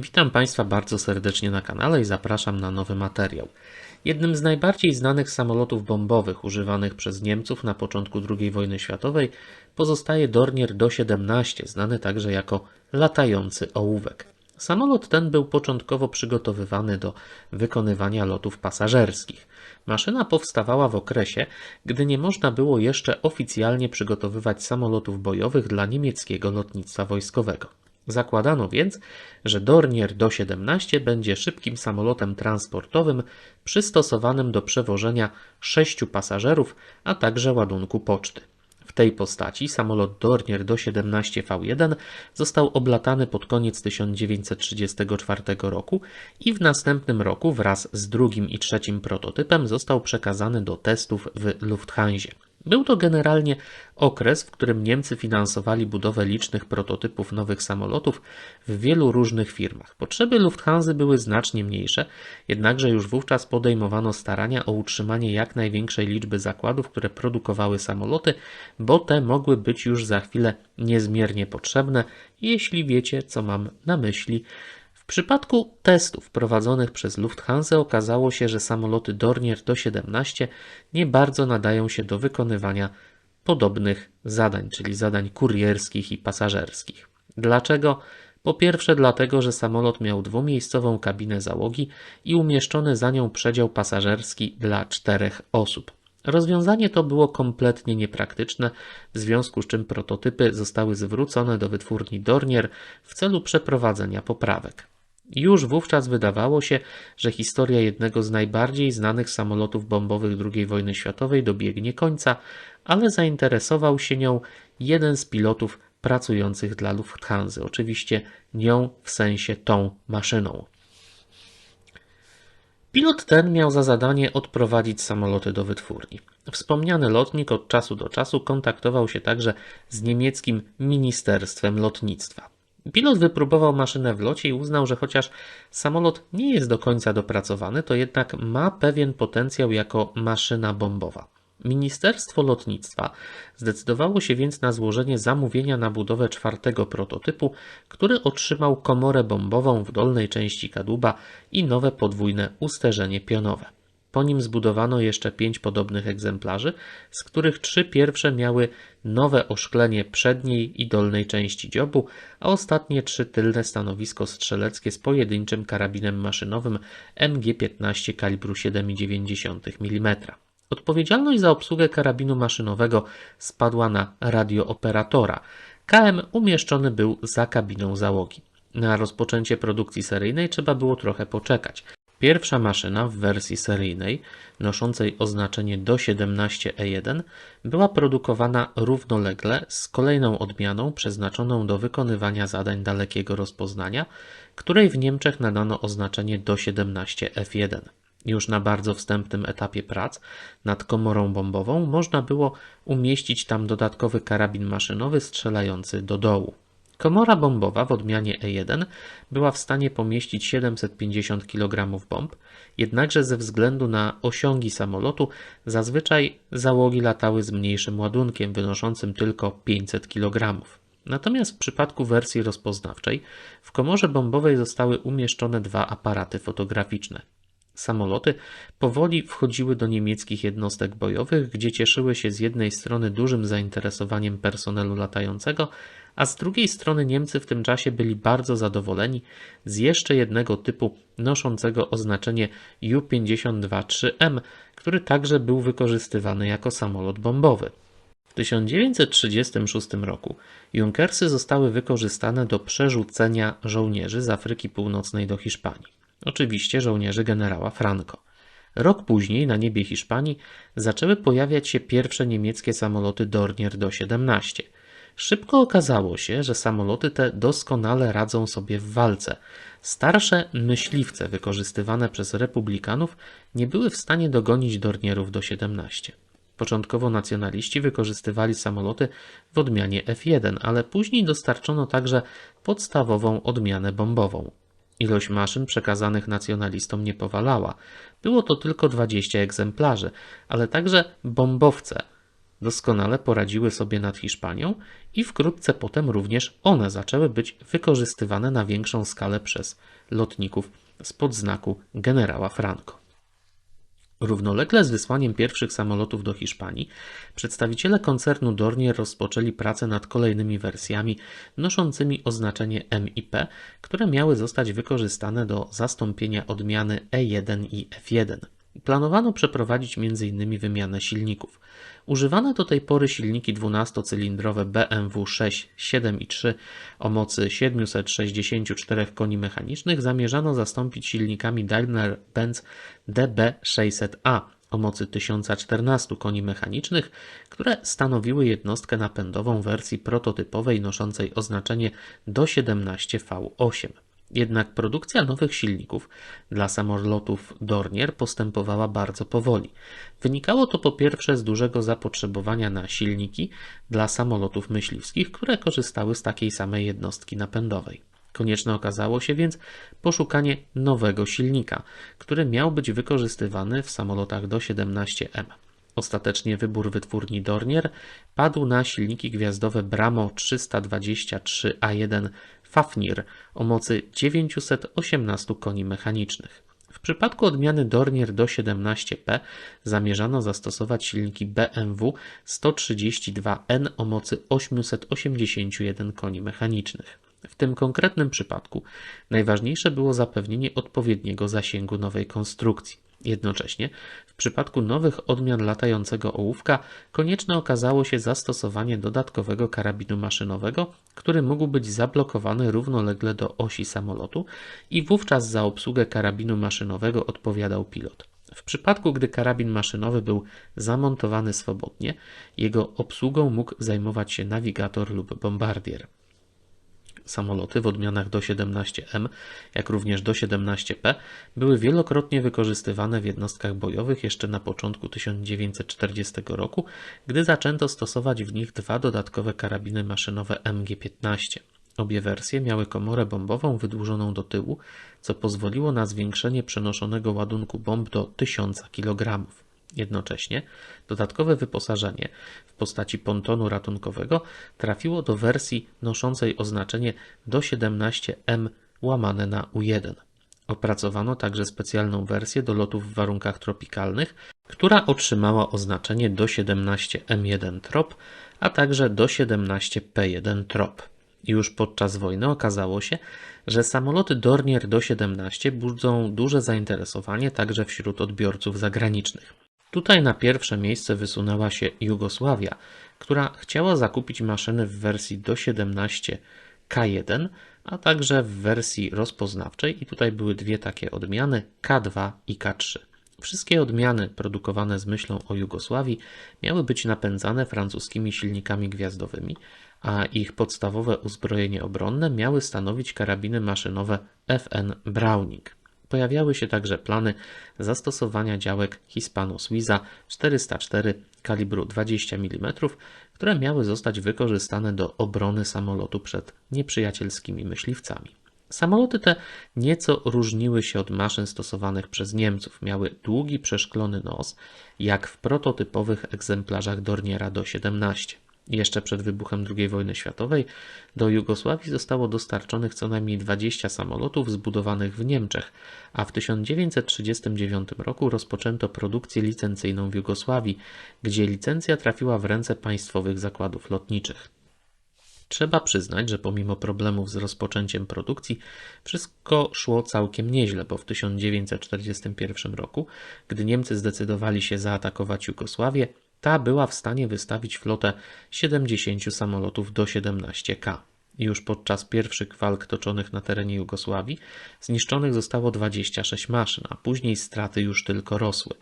Witam Państwa bardzo serdecznie na kanale i zapraszam na nowy materiał. Jednym z najbardziej znanych samolotów bombowych używanych przez Niemców na początku II wojny światowej pozostaje Dornier Do-17, znany także jako latający ołówek. Samolot ten był początkowo przygotowywany do wykonywania lotów pasażerskich. Maszyna powstawała w okresie, gdy nie można było jeszcze oficjalnie przygotowywać samolotów bojowych dla niemieckiego lotnictwa wojskowego. Zakładano więc, że Dornier Do-17 będzie szybkim samolotem transportowym przystosowanym do przewożenia sześciu pasażerów, a także ładunku poczty. W tej postaci samolot Dornier Do-17 V1 został oblatany pod koniec 1934 roku i w następnym roku wraz z drugim i trzecim prototypem został przekazany do testów w Lufthansie. Był to generalnie okres, w którym Niemcy finansowali budowę licznych prototypów nowych samolotów w wielu różnych firmach. Potrzeby Lufthansa były znacznie mniejsze, jednakże już wówczas podejmowano starania o utrzymanie jak największej liczby zakładów, które produkowały samoloty, bo te mogły być już za chwilę niezmiernie potrzebne, jeśli wiecie, co mam na myśli. W przypadku testów prowadzonych przez Lufthansa okazało się, że samoloty Dornier Do-17 nie bardzo nadają się do wykonywania podobnych zadań, czyli zadań kurierskich i pasażerskich. Dlaczego? Po pierwsze dlatego, że samolot miał dwumiejscową kabinę załogi i umieszczony za nią przedział pasażerski dla czterech osób. Rozwiązanie to było kompletnie niepraktyczne, w związku z czym prototypy zostały zwrócone do wytwórni Dornier w celu przeprowadzenia poprawek. Już wówczas wydawało się, że historia jednego z najbardziej znanych samolotów bombowych II wojny światowej dobiegnie końca, ale zainteresował się nią jeden z pilotów pracujących dla Lufthansa, oczywiście nią w sensie tą maszyną. Pilot ten miał za zadanie odprowadzić samoloty do wytwórni. Wspomniany lotnik od czasu do czasu kontaktował się także z niemieckim Ministerstwem Lotnictwa. Pilot wypróbował maszynę w locie i uznał, że chociaż samolot nie jest do końca dopracowany, to jednak ma pewien potencjał jako maszyna bombowa. Ministerstwo Lotnictwa zdecydowało się więc na złożenie zamówienia na budowę czwartego prototypu, który otrzymał komorę bombową w dolnej części kadłuba i nowe podwójne usterzenie pionowe. Po nim zbudowano jeszcze pięć podobnych egzemplarzy, z których trzy pierwsze miały nowe oszklenie przedniej i dolnej części dziobu, a ostatnie trzy tylne stanowisko strzeleckie z pojedynczym karabinem maszynowym MG-15 kalibru 7,9 mm. Odpowiedzialność za obsługę karabinu maszynowego spadła na radiooperatora. KM umieszczony był za kabiną załogi. Na rozpoczęcie produkcji seryjnej trzeba było trochę poczekać. Pierwsza maszyna w wersji seryjnej, noszącej oznaczenie do 17E1, była produkowana równolegle z kolejną odmianą przeznaczoną do wykonywania zadań dalekiego rozpoznania, której w Niemczech nadano oznaczenie do 17F1. Już na bardzo wstępnym etapie prac nad komorą bombową można było umieścić tam dodatkowy karabin maszynowy strzelający do dołu. Komora bombowa w odmianie E1 była w stanie pomieścić 750 kg bomb, jednakże ze względu na osiągi samolotu zazwyczaj załogi latały z mniejszym ładunkiem wynoszącym tylko 500 kg. Natomiast w przypadku wersji rozpoznawczej w komorze bombowej zostały umieszczone dwa aparaty fotograficzne. Samoloty powoli wchodziły do niemieckich jednostek bojowych, gdzie cieszyły się z jednej strony dużym zainteresowaniem personelu latającego, a z drugiej strony Niemcy w tym czasie byli bardzo zadowoleni z jeszcze jednego typu noszącego oznaczenie U-52-3M, który także był wykorzystywany jako samolot bombowy. W 1936 roku Junkersy zostały wykorzystane do przerzucenia żołnierzy z Afryki Północnej do Hiszpanii. Oczywiście żołnierzy generała Franco. Rok później na niebie Hiszpanii zaczęły pojawiać się pierwsze niemieckie samoloty Dornier Do-17. Szybko okazało się, że samoloty te doskonale radzą sobie w walce. Starsze myśliwce wykorzystywane przez republikanów nie były w stanie dogonić Dornierów Do-17. Początkowo nacjonaliści wykorzystywali samoloty w odmianie F1, ale później dostarczono także podstawową odmianę bombową. Ilość maszyn przekazanych nacjonalistom nie powalała. Było to tylko 20 egzemplarzy, ale także bombowce doskonale poradziły sobie nad Hiszpanią i wkrótce potem również one zaczęły być wykorzystywane na większą skalę przez lotników spod znaku generała Franco. Równolegle z wysłaniem pierwszych samolotów do Hiszpanii, przedstawiciele koncernu Dornier rozpoczęli pracę nad kolejnymi wersjami noszącymi oznaczenie MIP, które miały zostać wykorzystane do zastąpienia odmiany E1 i F1. Planowano przeprowadzić m.in. wymianę silników. Używane do tej pory silniki 12-cylindrowe BMW 6, 7 i 3 o mocy 764 koni mechanicznych zamierzano zastąpić silnikami Daimler-Benz DB600A o mocy 1014 koni mechanicznych, które stanowiły jednostkę napędową wersji prototypowej noszącej oznaczenie do 17V8. Jednak produkcja nowych silników dla samolotów Dornier postępowała bardzo powoli. Wynikało to po pierwsze z dużego zapotrzebowania na silniki dla samolotów myśliwskich, które korzystały z takiej samej jednostki napędowej. Konieczne okazało się więc poszukanie nowego silnika, który miał być wykorzystywany w samolotach do 17M. Ostatecznie wybór wytwórni Dornier padł na silniki gwiazdowe Bramo 323A1 Fafnir o mocy 918 koni mechanicznych. W przypadku odmiany Dornier do 17P zamierzano zastosować silniki BMW 132N o mocy 881 koni mechanicznych. W tym konkretnym przypadku najważniejsze było zapewnienie odpowiedniego zasięgu nowej konstrukcji. Jednocześnie w przypadku nowych odmian latającego ołówka konieczne okazało się zastosowanie dodatkowego karabinu maszynowego, który mógł być zablokowany równolegle do osi samolotu i wówczas za obsługę karabinu maszynowego odpowiadał pilot. W przypadku, gdy karabin maszynowy był zamontowany swobodnie, jego obsługą mógł zajmować się nawigator lub bombardier samoloty w odmianach do 17M, jak również do 17P, były wielokrotnie wykorzystywane w jednostkach bojowych jeszcze na początku 1940 roku, gdy zaczęto stosować w nich dwa dodatkowe karabiny maszynowe MG-15. Obie wersje miały komorę bombową wydłużoną do tyłu, co pozwoliło na zwiększenie przenoszonego ładunku bomb do 1000 kg. Jednocześnie dodatkowe wyposażenie w postaci pontonu ratunkowego trafiło do wersji noszącej oznaczenie do 17M łamane na U1. Opracowano także specjalną wersję do lotów w warunkach tropikalnych, która otrzymała oznaczenie do 17M1 trop, a także do 17P1 trop. Już podczas wojny okazało się, że samoloty Dornier do 17 budzą duże zainteresowanie także wśród odbiorców zagranicznych. Tutaj na pierwsze miejsce wysunęła się Jugosławia, która chciała zakupić maszyny w wersji do 17 K1, a także w wersji rozpoznawczej i tutaj były dwie takie odmiany K2 i K3. Wszystkie odmiany produkowane z myślą o Jugosławii miały być napędzane francuskimi silnikami gwiazdowymi, a ich podstawowe uzbrojenie obronne miały stanowić karabiny maszynowe FN Browning. Pojawiały się także plany zastosowania działek Hispano-Suiza 404 kalibru 20 mm, które miały zostać wykorzystane do obrony samolotu przed nieprzyjacielskimi myśliwcami. Samoloty te nieco różniły się od maszyn stosowanych przez Niemców. Miały długi przeszklony nos, jak w prototypowych egzemplarzach Dorniera do 17. Jeszcze przed wybuchem II wojny światowej do Jugosławii zostało dostarczonych co najmniej 20 samolotów zbudowanych w Niemczech, a w 1939 roku rozpoczęto produkcję licencyjną w Jugosławii, gdzie licencja trafiła w ręce państwowych zakładów lotniczych. Trzeba przyznać, że pomimo problemów z rozpoczęciem produkcji, wszystko szło całkiem nieźle, bo w 1941 roku, gdy Niemcy zdecydowali się zaatakować Jugosławię, ta była w stanie wystawić flotę 70 samolotów do 17K. Już podczas pierwszych walk toczonych na terenie Jugosławii zniszczonych zostało 26 maszyn, a później straty już tylko rosły.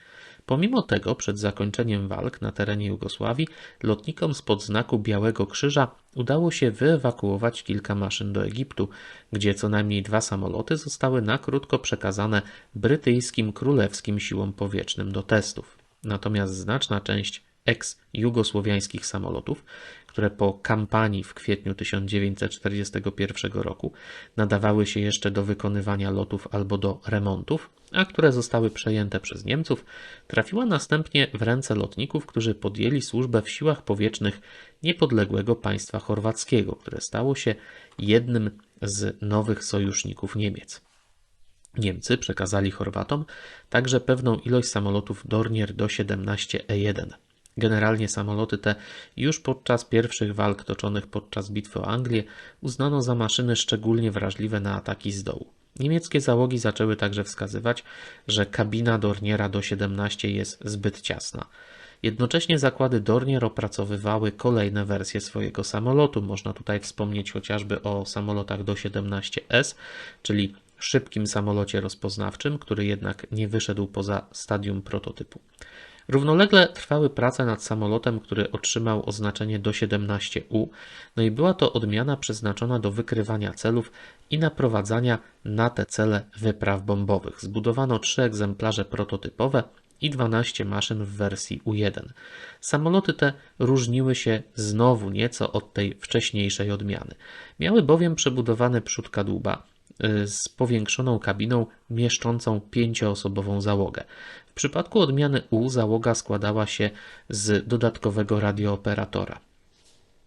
Pomimo tego, przed zakończeniem walk na terenie Jugosławii, lotnikom spod znaku Białego Krzyża udało się wyewakuować kilka maszyn do Egiptu, gdzie co najmniej dwa samoloty zostały na krótko przekazane brytyjskim królewskim siłom powietrznym do testów. Natomiast znaczna część ex-jugosłowiańskich samolotów, które po kampanii w kwietniu 1941 roku nadawały się jeszcze do wykonywania lotów albo do remontów, a które zostały przejęte przez Niemców, trafiła następnie w ręce lotników, którzy podjęli służbę w siłach powietrznych niepodległego państwa chorwackiego, które stało się jednym z nowych sojuszników Niemiec. Niemcy przekazali Chorwatom także pewną ilość samolotów Dornier do 17E1. Generalnie samoloty te już podczas pierwszych walk toczonych podczas bitwy o Anglię uznano za maszyny szczególnie wrażliwe na ataki z dołu. Niemieckie załogi zaczęły także wskazywać, że kabina Dorniera do 17 jest zbyt ciasna. Jednocześnie zakłady Dornier opracowywały kolejne wersje swojego samolotu. Można tutaj wspomnieć chociażby o samolotach do 17S, czyli szybkim samolocie rozpoznawczym, który jednak nie wyszedł poza stadium prototypu. Równolegle trwały prace nad samolotem, który otrzymał oznaczenie do 17U, no i była to odmiana przeznaczona do wykrywania celów i naprowadzania na te cele wypraw bombowych. Zbudowano trzy egzemplarze prototypowe i 12 maszyn w wersji U1. Samoloty te różniły się znowu nieco od tej wcześniejszej odmiany. Miały bowiem przebudowany przód kadłuba, Y, z powiększoną kabiną mieszczącą pięcioosobową załogę. W przypadku odmiany U załoga składała się z dodatkowego radiooperatora.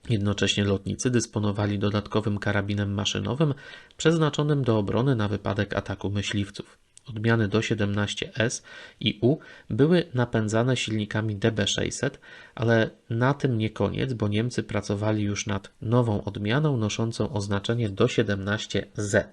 Jednocześnie lotnicy dysponowali dodatkowym karabinem maszynowym przeznaczonym do obrony na wypadek ataku myśliwców. Odmiany do 17S i U były napędzane silnikami DB600, ale na tym nie koniec, bo Niemcy pracowali już nad nową odmianą noszącą oznaczenie do 17Z.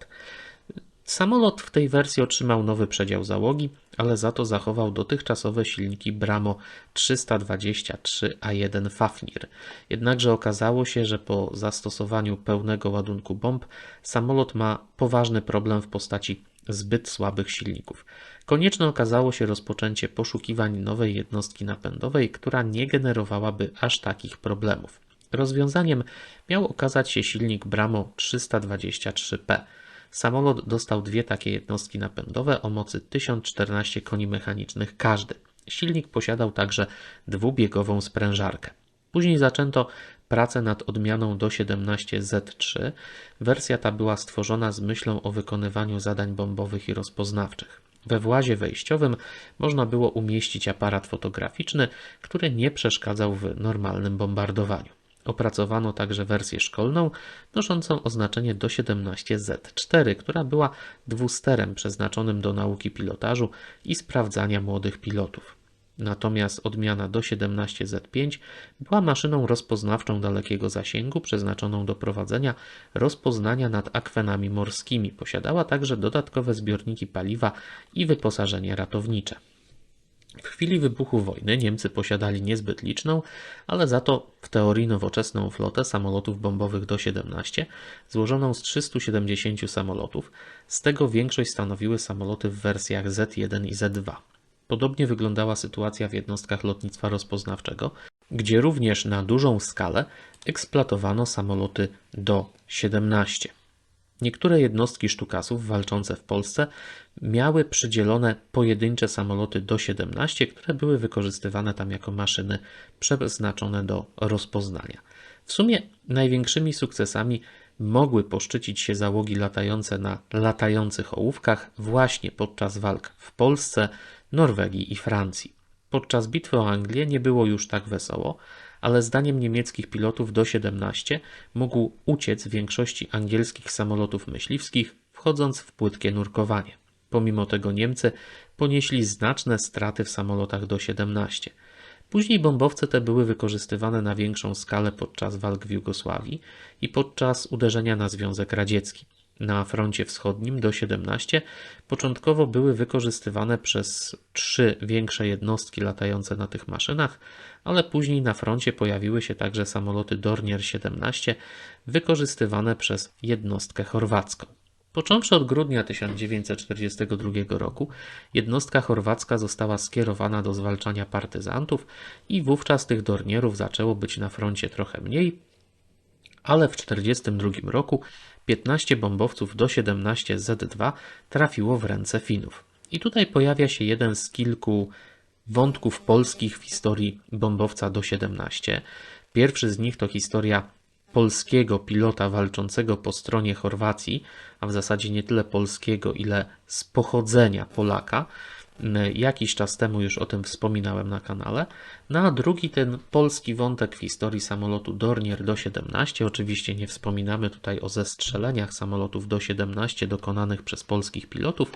Samolot w tej wersji otrzymał nowy przedział załogi, ale za to zachował dotychczasowe silniki Bramo 323A1 Fafnir. Jednakże okazało się, że po zastosowaniu pełnego ładunku bomb samolot ma poważny problem w postaci zbyt słabych silników. Konieczne okazało się rozpoczęcie poszukiwań nowej jednostki napędowej, która nie generowałaby aż takich problemów. Rozwiązaniem miał okazać się silnik Bramo 323P. Samolot dostał dwie takie jednostki napędowe o mocy 1014 koni mechanicznych każdy. Silnik posiadał także dwubiegową sprężarkę. Później zaczęto pracę nad odmianą do 17Z3. Wersja ta była stworzona z myślą o wykonywaniu zadań bombowych i rozpoznawczych. We włazie wejściowym można było umieścić aparat fotograficzny, który nie przeszkadzał w normalnym bombardowaniu. Opracowano także wersję szkolną noszącą oznaczenie do 17Z4, która była dwusterem przeznaczonym do nauki pilotażu i sprawdzania młodych pilotów. Natomiast odmiana do 17Z5 była maszyną rozpoznawczą dalekiego zasięgu przeznaczoną do prowadzenia rozpoznania nad akwenami morskimi. Posiadała także dodatkowe zbiorniki paliwa i wyposażenie ratownicze. W chwili wybuchu wojny Niemcy posiadali niezbyt liczną, ale za to w teorii nowoczesną flotę samolotów bombowych do 17, złożoną z 370 samolotów. Z tego większość stanowiły samoloty w wersjach Z1 i Z2. Podobnie wyglądała sytuacja w jednostkach lotnictwa rozpoznawczego, gdzie również na dużą skalę eksploatowano samoloty do 17. Niektóre jednostki sztukasów walczące w Polsce miały przydzielone pojedyncze samoloty do 17, które były wykorzystywane tam jako maszyny przeznaczone do rozpoznania. W sumie największymi sukcesami mogły poszczycić się załogi latające na latających ołówkach właśnie podczas walk w Polsce, Norwegii i Francji. Podczas bitwy o Anglię nie było już tak wesoło, ale zdaniem niemieckich pilotów do 17 mógł uciec większości angielskich samolotów myśliwskich, wchodząc w płytkie nurkowanie. Pomimo tego Niemcy ponieśli znaczne straty w samolotach do 17. Później bombowce te były wykorzystywane na większą skalę podczas walk w Jugosławii i podczas uderzenia na Związek Radziecki na froncie wschodnim do 17 początkowo były wykorzystywane przez trzy większe jednostki latające na tych maszynach, ale później na froncie pojawiły się także samoloty Dornier 17 wykorzystywane przez jednostkę chorwacką. Począwszy od grudnia 1942 roku, jednostka chorwacka została skierowana do zwalczania partyzantów i wówczas tych Dornierów zaczęło być na froncie trochę mniej, ale w 1942 roku 15 bombowców do 17 Z2 trafiło w ręce Finów. I tutaj pojawia się jeden z kilku wątków polskich w historii bombowca do 17. Pierwszy z nich to historia polskiego pilota walczącego po stronie Chorwacji, a w zasadzie nie tyle polskiego, ile z pochodzenia Polaka. Jakiś czas temu już o tym wspominałem na kanale. No a drugi ten polski wątek w historii samolotu Dornier do 17. Oczywiście nie wspominamy tutaj o zestrzeleniach samolotów do 17 dokonanych przez polskich pilotów.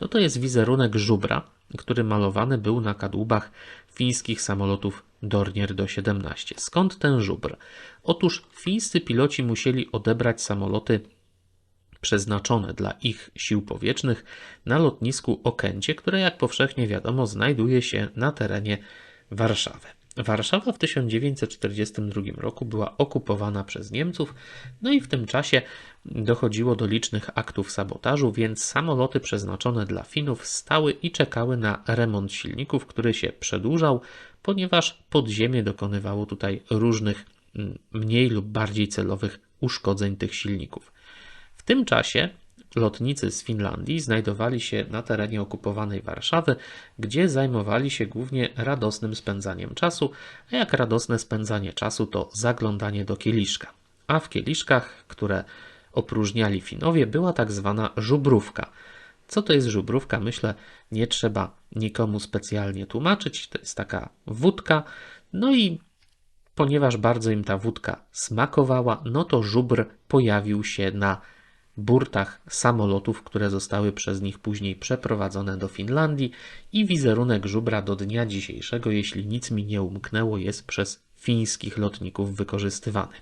No to jest wizerunek żubra, który malowany był na kadłubach fińskich samolotów Dornier do 17. Skąd ten żubr? Otóż fińscy piloci musieli odebrać samoloty przeznaczone dla ich sił powietrznych na lotnisku Okęcie, które jak powszechnie wiadomo znajduje się na terenie Warszawy. Warszawa w 1942 roku była okupowana przez Niemców, no i w tym czasie dochodziło do licznych aktów sabotażu, więc samoloty przeznaczone dla Finów stały i czekały na remont silników, który się przedłużał, ponieważ podziemie dokonywało tutaj różnych mm, mniej lub bardziej celowych uszkodzeń tych silników. Tym czasie lotnicy z Finlandii znajdowali się na terenie okupowanej Warszawy, gdzie zajmowali się głównie radosnym spędzaniem czasu, a jak radosne spędzanie czasu to zaglądanie do kieliszka. A w kieliszkach, które opróżniali Finowie, była tak zwana żubrówka. Co to jest żubrówka? Myślę, nie trzeba nikomu specjalnie tłumaczyć. To jest taka wódka. No i ponieważ bardzo im ta wódka smakowała, no to żubr pojawił się na burtach samolotów, które zostały przez nich później przeprowadzone do Finlandii i wizerunek żubra do dnia dzisiejszego, jeśli nic mi nie umknęło, jest przez fińskich lotników wykorzystywany.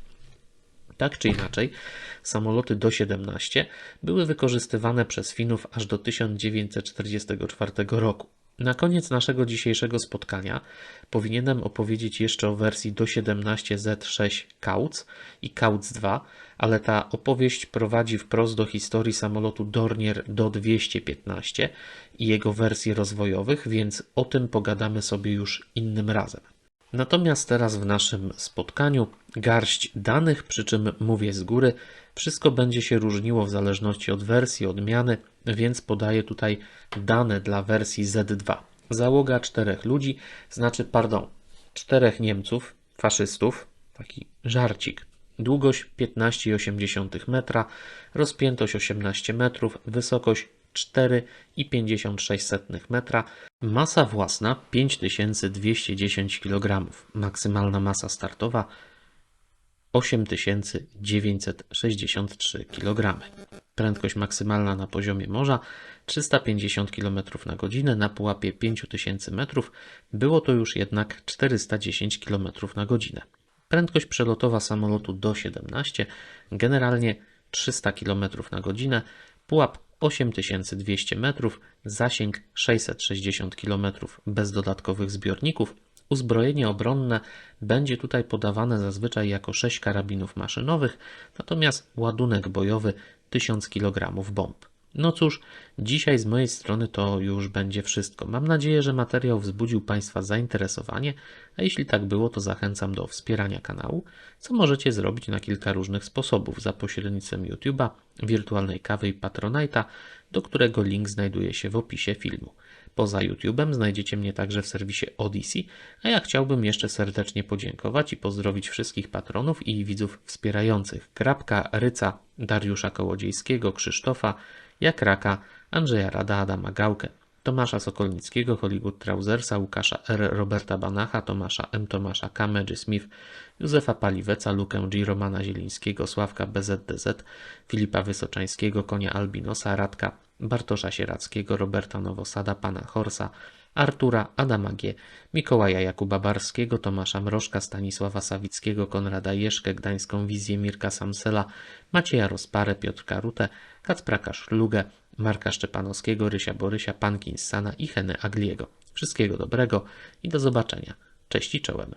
Tak czy inaczej, samoloty do 17 były wykorzystywane przez Finów aż do 1944 roku. Na koniec naszego dzisiejszego spotkania powinienem opowiedzieć jeszcze o wersji do 17Z6 Kautz i Kautz 2, ale ta opowieść prowadzi wprost do historii samolotu Dornier do 215 i jego wersji rozwojowych, więc o tym pogadamy sobie już innym razem. Natomiast teraz w naszym spotkaniu garść danych, przy czym mówię z góry, wszystko będzie się różniło w zależności od wersji, odmiany, więc podaję tutaj dane dla wersji Z2. Załoga czterech ludzi, znaczy, pardon, czterech Niemców, faszystów, taki żarcik. Długość 15,8 metra, rozpiętość 18 metrów, wysokość 4,56 metra, masa własna 5210 kg, maksymalna masa startowa 8963 kg. Prędkość maksymalna na poziomie morza 350 km na godzinę na pułapie 5000 metrów, było to już jednak 410 km na godzinę. Prędkość przelotowa samolotu do 17, generalnie 300 km na godzinę, pułap 8200 metrów, zasięg 660 km bez dodatkowych zbiorników. Uzbrojenie obronne będzie tutaj podawane zazwyczaj jako 6 karabinów maszynowych, natomiast ładunek bojowy 1000 kg bomb. No cóż, dzisiaj z mojej strony to już będzie wszystko. Mam nadzieję, że materiał wzbudził Państwa zainteresowanie, a jeśli tak było, to zachęcam do wspierania kanału, co możecie zrobić na kilka różnych sposobów za pośrednictwem YouTube'a, wirtualnej kawy i Patronite'a, do którego link znajduje się w opisie filmu. Poza YouTube'em znajdziecie mnie także w serwisie Odyssey, a ja chciałbym jeszcze serdecznie podziękować i pozdrowić wszystkich patronów i widzów wspierających. Krapka, Ryca, Dariusza Kołodziejskiego, Krzysztofa, Jakraka, Andrzeja Rada, Adama Gałkę, Tomasza Sokolnickiego, Hollywood Trausersa, Łukasza R., Roberta Banacha, Tomasza M. Tomasza K. Medży Smith, Józefa Paliweca, Lukę G. Romana Zielińskiego, Sławka BZDZ, Filipa Wysoczańskiego, Konia Albinosa, Radka, Bartosza Sierackiego, Roberta Nowosada, Pana Horsa, Artura, Adama G., Mikołaja Jakuba Barskiego, Tomasza Mrożka, Stanisława Sawickiego, Konrada Jeszkę, Gdańską Wizję Mirka Samsela, Macieja Rozparę, Piotrka Rutę, Kacpraka Szlugę, Marka Szczepanowskiego, Rysia Borysia, Pankins Sana i Heny Agliego. Wszystkiego dobrego i do zobaczenia. Cześć i czołem.